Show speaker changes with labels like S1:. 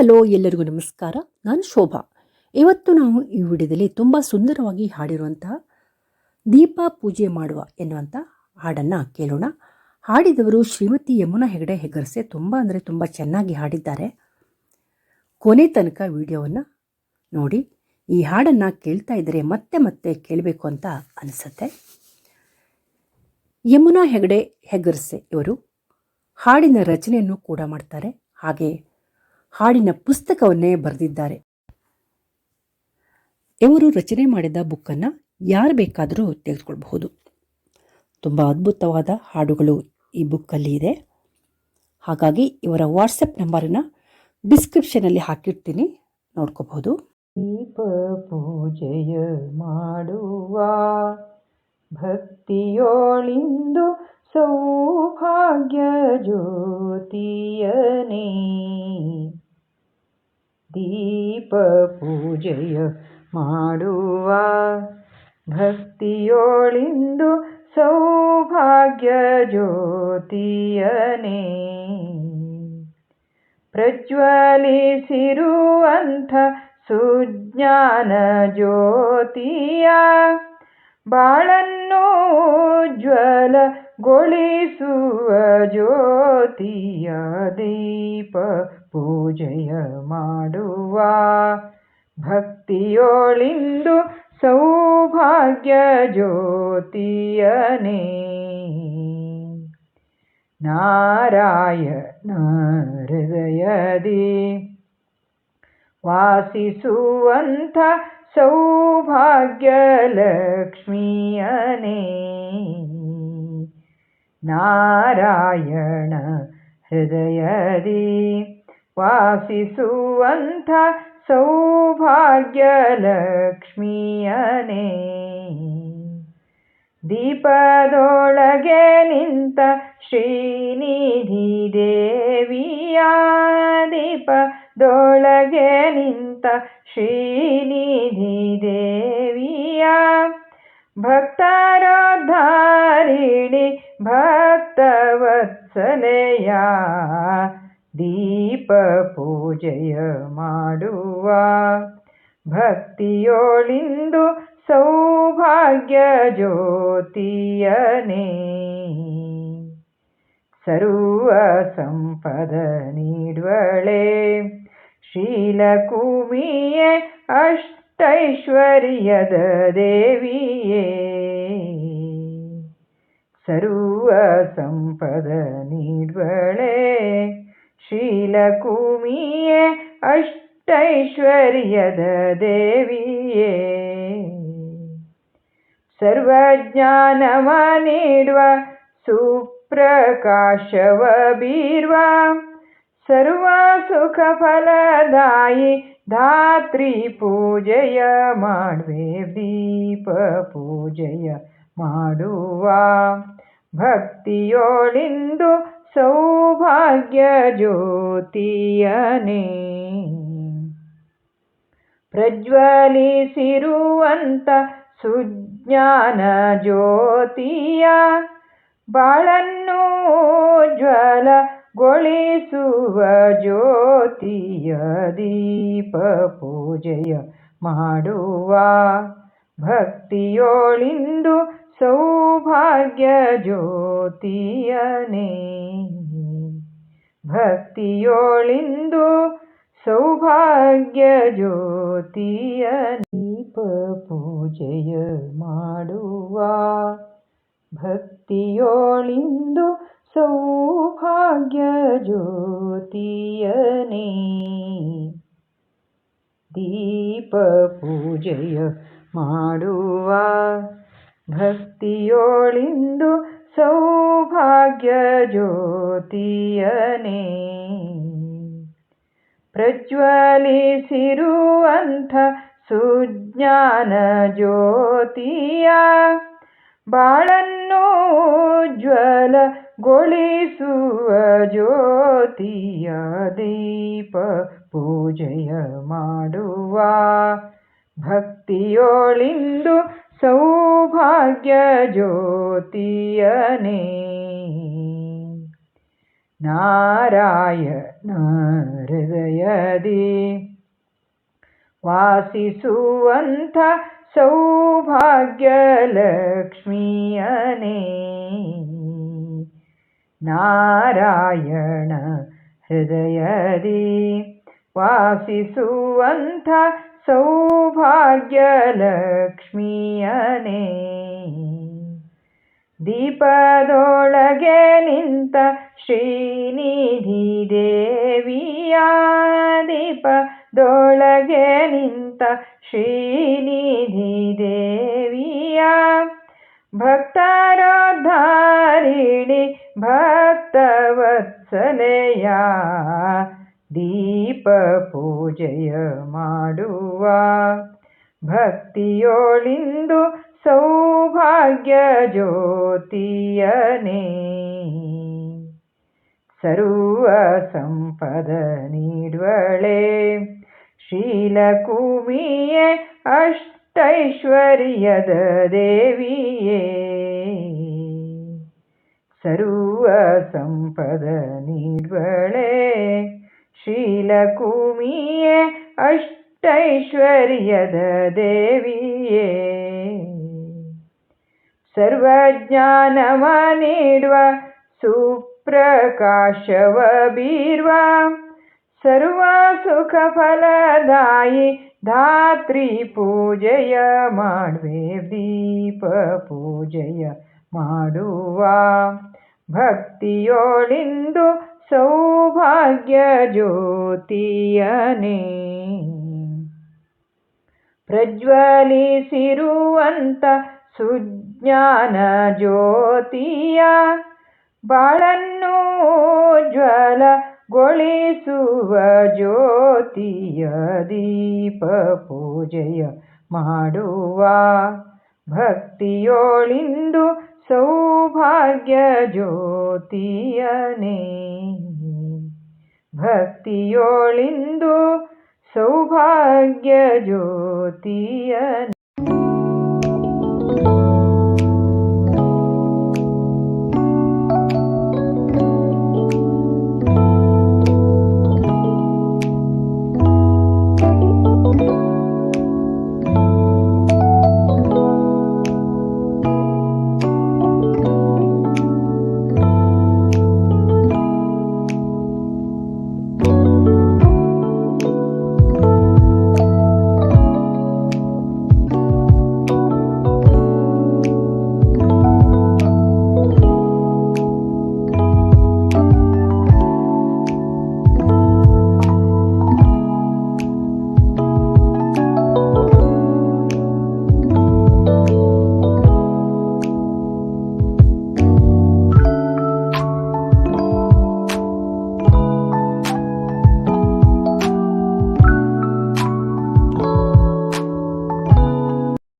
S1: Hello ಎಲ್ಲರಿಗೂ ನಮಸ್ಕಾರ. ನಾನು ಶೋಭಾ. ಇವತ್ತು ನಾವು ಈ ವಿಡಿಯೋದಲ್ಲಿ ತುಂಬ ಸುಂದರವಾಗಿ ಹಾಡಿರುವಂತಹ ದೀಪ ಪೂಜೆ ಮಾಡುವ ಎನ್ನುವಂಥ ಹಾಡನ್ನು ಕೇಳೋಣ. ಹಾಡಿದವರು ಶ್ರೀಮತಿ ಯಮುನಾ ಹೆಗಡೆ ಹೆಗರ್ಸೆ ತುಂಬ ಅಂದರೆ ತುಂಬ ಚೆನ್ನಾಗಿ ಹಾಡಿದ್ದಾರೆ. ಕೊನೆ ತನಕ ವಿಡಿಯೋವನ್ನು ನೋಡಿ, ಈ ಹಾಡನ್ನು ಕೇಳ್ತಾ ಇದ್ದರೆ ಮತ್ತೆ ಮತ್ತೆ ಕೇಳಬೇಕು ಅಂತ ಅನಿಸುತ್ತೆ. ಯಮುನಾ ಹೆಗಡೆ ಹೆಗರ್ಸೆ ಇವರು ಹಾಡಿನ ರಚನೆಯನ್ನು ಕೂಡ ಮಾಡ್ತಾರೆ. ಹಾಗೆ ಹಾಡಿನ ಪುಸ್ತಕವನ್ನೇ ಬರೆದಿದ್ದಾರೆ. ಇವರು ರಚನೆ ಮಾಡಿದ ಬುಕ್ಕನ್ನು ಯಾರು ಬೇಕಾದರೂ ತೆಗೆದುಕೊಳ್ಬಹುದು. ತುಂಬ ಅದ್ಭುತವಾದ ಹಾಡುಗಳು ಈ ಬುಕ್ಕಲ್ಲಿ ಇದೆ. ಹಾಗಾಗಿ ಇವರ ವಾಟ್ಸಪ್ ನಂಬರನ್ನು ಡಿಸ್ಕ್ರಿಪ್ಷನಲ್ಲಿ ಹಾಕಿರ್ತೀನಿ, ನೋಡ್ಕೋಬಹುದು.
S2: ದೀಪ ಪೂಜೆಯ ಮಾಡುವ ಭಕ್ತಿಯೋಳಿಂದು ಸೌಭಾಗ್ಯ ಜ್ಯೋತಿಯನೇ. ದೀಪ ಪೂಜೆಯ ಮಾಡುವ ಭಕ್ತಿಯೋಳಿಂದು ಸೌಭಾಗ್ಯ ಜ್ಯೋತಿಯನೇ ಪ್ರಜ್ವಲಿಸಿರುವಂಥ ಸುಜ್ಞಾನ ಜ್ಯೋತಿಯ ಬಾಳನ್ನು ಜ್ವಲಗೊಳಿಸುವ ಜ್ಯೋತಿಯ ದೀಪ ಪೂಜೆಯ ಮಾಡುವ ಭಕ್ತಿಯೋಳಿಂದು ಸೌಭಾಗ್ಯ ಜ್ಯೋತಿಯನೇ. ನಾರಾಯಣ ಹೃದಯದಿ ವಾಸಿಸುವಂಥ ಸೌಭಾಗ್ಯ ಲಕ್ಷ್ಮಿಯನೇ. ನಾರಾಯಣ ಹೃದಯದಿ ವಾಸಿಸುವಂಥ ಸೌಭಾಗ್ಯಲಕ್ಷ್ಮಿಯನೇ. ದೀಪದೊಳಗೆ ನಿಂತ ಶ್ರೀನಿಧಿ ದೇವಿಯ ದೀಪದೊಳಗೆ ನಿಂತ ಶ್ರೀನಿಧಿ ದೇವಿಯ ಭಕ್ತರೋದ್ಧಾರಿಣಿ ಭಕ್ತವತ್ಸಲೆಯ ದೀಪ ಪೂಜೆಯ ಮಾಡುವ ಭಕ್ತಿಯೋಳಿಂದು ಸೌಭಾಗ್ಯ ಜ್ಯೋತಿಯನೇ. ಸರ್ವ ಸಂಪದ ನೀಡುವಳೆ ಶೀಲಕುಮಿಯೇ ಅಷ್ಟೈಶ್ವರ್ಯದ ದೇವಿಯೇ. ಸರ್ವ ಸಂಪದ ನೀಡ್ವಳೆ. ಶೀಲಕುಮಿಯೇ, ಅಷ್ಟೈಶ್ವರ್ಯದ ದೇವಿಯೇ. ಸರ್ವಜ್ಞಾನವ ನೀಡುವ ಸುಪ್ರಕಾಶವ ಬೀರ್ವ ಸರ್ವ ಸುಖ ಫಲದಾಯಿ ಧಾತ್ರಿ ಪೂಜೆಯ ಮಾಡುವೆ, ದೀಪ ಪೂಜೆಯ ಮಾಡುವ. ಭಕ್ತಿಯೋಳಿಂದು ಸೌಭಾಗ್ಯ ಜ್ಯೋತಿಯನೇ. ಪ್ರಜ್ವಲಿಸಿರುವಂತ ಸುಜ್ಞಾನ ಜ್ಯೋತಿಯ ಬಾಳನ್ನು ಜ್ವಲಗೊಳಿಸುವ ಜ್ಯೋತಿಯ ದೀಪ ಪೂಜೆಯ ಮಾಡುವ ಭಕ್ತಿಯೋಳಿಂದು ಸೌಭಾಗ್ಯ ಜ್ಯೋತಿಯನೇ ಭಕ್ತಿಯೋಳಿಂದು ಸೌಭಾಗ್ಯ ಜ್ಯೋತಿಯ ದೀಪ ಪೂಜೆಯ ಮಾಡುವ ಭಕ್ತಿಯೋಳಿಂದು ಸೌಭಾಗ್ಯ ಜ್ಯೋತಿಯನೇ ದೀಪ ಪೂಜೆಯ ಮಾಡುವ ಭಕ್ತಿಯೋಳಿಂದು ಸೌಭಾಗ್ಯ ಜ್ಯೋತಿಯನೇ ಪ್ರಜ್ವಲಿಸಿರುವಂಥ ಸುಜ್ಞಾನ ಜ್ಯೋತಿಯ ಬಾಳನ್ನು ಜ್ವಲಗೊಳಿಸುವ ಜ್ಯೋತಿಯ ದೀಪ ಪೂಜೆಯ ಮಾಡುವ ಭಕ್ತಿಯೋಳಿಂದು ಸೌಭಾಗ್ಯ ಜ್ಯೋತಿಯನೇ ನಾರಾಯಣ ಹೃದಯದಿ ವಾಸಿಸುವಂಥ ಸೌಭಾಗ್ಯ ಲಕ್ಷ್ಮಿಯನೇ ನಾರಾಯಣ ಹೃದಯದಿ ವಾಸಿಸುವಂಥ ಸೌಭಾಗ್ಯ ಲಕ್ಷ್ಮಿಯನೇ ದೀಪದೊಳಗೆ ನಿಂತ ಶ್ರೀನಿಧಿ ದೇವಿಯ ದೀಪದೊಳಗೆ ನಿಂತ ಶ್ರೀನಿಧಿ ದೇವಿಯ ಭಕ್ತರೋದ್ಧಾರಿಣಿ ಭಕ್ತವತ್ಸಲೆಯ ದೀಪ ಪೂಜೆಯ ಮಾಡುವ ಭಕ್ತಿಯೋಳಿಂದು ಸೌಭಾಗ್ಯ ಜ್ಯೋತಿಯನೇ. ಸರ್ವ ಸಂಪದ ನೀಡುವಳೆ, ಶೀಲಕುಮಿಯೇ, ಅಷ್ಟೈಶ್ವರ್ಯದ ದೇವಿಯೇ. ಸರ್ವ ಸಂಪದ ನೀಡುವಳೆ शीलकूम अष्टैश्वर्य देव सर्वज्ञानीड्व सुप्रकाशव बीर्वा सर्वा धात्री पूजय माड्वे दीपपूजय माडुवा। भक्तियोळिन्दु ಸೌಭಾಗ್ಯ ಜ್ಯೋತಿಯನೇ ಪ್ರಜ್ವಲಿಸಿರುವಂಥ ಸುಜ್ಞಾನ ಜ್ಯೋತಿಯ ಬಾಳನ್ನು ಜ್ವಲಗೊಳಿಸುವ ಜ್ಯೋತಿಯ ದೀಪ ಪೂಜೆಯ ಮಾಡುವ ಭಕ್ತಿಯೋಳಿಂದು ಸೌಭಾಗ್ಯ ಜ್ಯೋತಿಯನೇ ಭಕ್ತಿಯೋಳಿಂದು ಸೌಭಾಗ್ಯ ಜ್ಯೋತಿಯನೇ